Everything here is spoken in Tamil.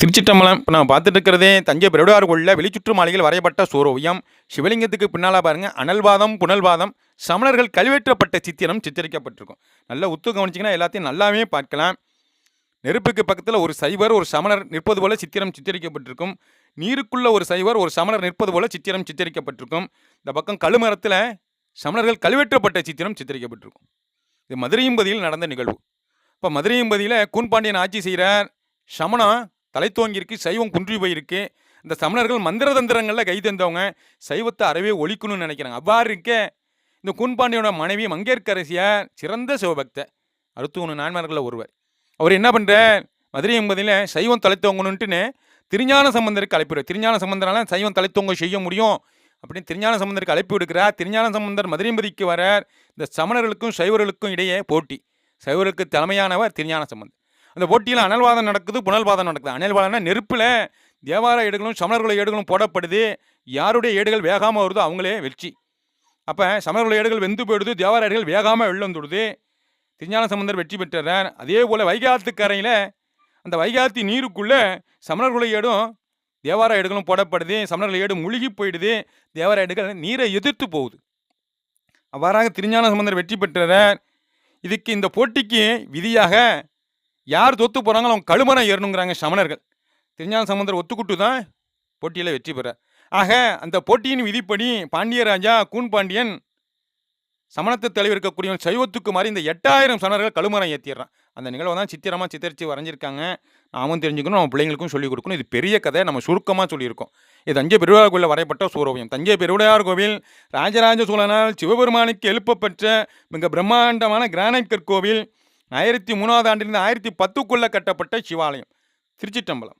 திருச்சிட்டம்பலம் இப்போ நம்ம பார்த்துட்டு இருக்கிறதே தஞ்சை பெருடார் கோயிலில் வெளிச்சுற்று மாளிகையில் வரையப்பட்ட சூரோவியம். சிவலிங்கத்துக்கு பின்னால் பாருங்கள் அனல்வாதம் புனல்வாதம் சமணர்கள் கல்வெற்றப்பட்ட சித்திரம் சித்தரிக்கப்பட்டிருக்கும். நல்லா உத்து கவனிச்சிங்கன்னா எல்லாத்தையும் நல்லாவே பார்க்கலாம். நெருப்புக்கு பக்கத்தில் ஒரு சைவர் ஒரு சமணர் நிற்பது போல சித்திரம் சித்தரிக்கப்பட்டிருக்கும். நீருக்குள்ள ஒரு சைவர் ஒரு சமணர் நிற்பது போல சித்திரம் சித்தரிக்கப்பட்டிருக்கும். இந்த பக்கம் கழுமரத்தில் சமணர்கள் கல்வெற்றப்பட்ட சித்திரம் சித்தரிக்கப்பட்டிருக்கும். இது மதுரையம்பதியில் நடந்த நிகழ்வு. இப்போ மதுரையம்பதியில் கூன்பாண்டியன் ஆட்சி செய்கிறார் சமணம் தலை தோங்கியிருக்கு சைவம் குன்றி போயிருக்கு. இந்த சமணர்கள் மந்திர தந்திரங்களில் கை தந்தவங்க சைவத்தை அறவே ஒழிக்கணும்னு நினைக்கிறாங்க. அவ்வாறு இருக்க இந்த குன்பாண்டியோட மனைவி மங்கேற்கரசியார் சிறந்த சிவபக்த அறுத்துவனு நான்மார்களில் ஒருவர். அவர் என்ன பண்ணுறார் மதுரை என்பதில் சைவம் தலைத்தோங்கணுன்ட்டுன்னு திருஞான சம்பந்தருக்கு அழைப்பு திருஞான சம்பந்தனால சைவம் தலைத்தோங்க செய்ய முடியும் அப்படின்னு திருஞான சம்பந்தருக்கு அழைப்பு விடுக்கிறார். திருஞான சம்பந்தர் மதுரைம்பதிக்கு வரார். இந்த சமணர்களுக்கும் சைவர்களுக்கும் இடையே போட்டி. சைவருக்கு தலைமையானவர் திருஞான சம்பந்தர். அந்த போட்டியில் அனல்வாதம் நடக்குது புனல்வாதம் நடக்குது. அனல்வாதம்னா நெருப்பில் தேவார ஏடுகளும் சமணர்களுடைய ஏடுகளும் போடப்படுது. யாருடைய ஏடுகள் வேகாமல் வருதோ அவங்களே வெற்றி. அப்போ சமணர்களுடைய ஏடுகள் வெந்து போயிடுது தேவார ஏடுகள் வேகாமல் வெள்ளம் வந்துடுது. திருஞான சம்பந்தர் வெற்றி பெற்றார். அதே போல் வைகாத்து கரையில் அந்த வைகாத்தி நீருக்குள்ளே சமணர்களுடைய ஏடும் தேவார ஏடுகளும் போடப்படுது. சமணர்கள் ஏடு முழுகி போயிடுது. தேவார ஏடுகள் நீரை எதிர்த்து போகுது. அவ்வாறாக திருஞான சம்பந்தர் வெற்றி பெற்றார். இதுக்கு இந்த போட்டிக்கு விதியாக யார் தொத்து போகிறாங்களோ அவங்க கழுமரம் ஏறணுங்கிறாங்க சமணர்கள். திருஞான சம்பந்தர் ஒத்துக்குட்டு தான் போட்டியில் வெற்றி பெறார். ஆக அந்த போட்டியின் விதிப்படி பாண்டியராஜா கூன் பாண்டியன் சமணத்து தலைவர் இருக்கக்கூடிய சைவத்துக்கு மாதிரி இந்த எட்டாயிரம் சமணர்கள் கழுமரம் ஏற்றிடுறான் அந்த நிகழ்வை தான் சித்திரமாக சித்தரித்து வரைஞ்சிருக்காங்க. நாமும் தெரிஞ்சுக்கணும் நம்ம பிள்ளைங்களுக்கும் சொல்லிக் கொடுக்கணும். இது பெரிய கதை நம்ம சுருக்கமாக சொல்லியிருக்கோம். இது தஞ்சை பெருவுடையார் கோயிலில் வரையப்பட்ட சூரோவியம் தஞ்சை பெருவுடையார் கோவில் ராஜராஜ சோழனால் சிவபெருமானுக்கு எழுப்பப்பெற்ற மிக பிரம்மாண்டமான கிரானைட் கற்கோவில் ஆயிரத்தி மூணாவது ஆண்டிலிருந்து ஆயிரத்தி பத்துக்குள்ளே கட்டப்பட்ட சிவாலயம் திருச்சிட்டம்பலம்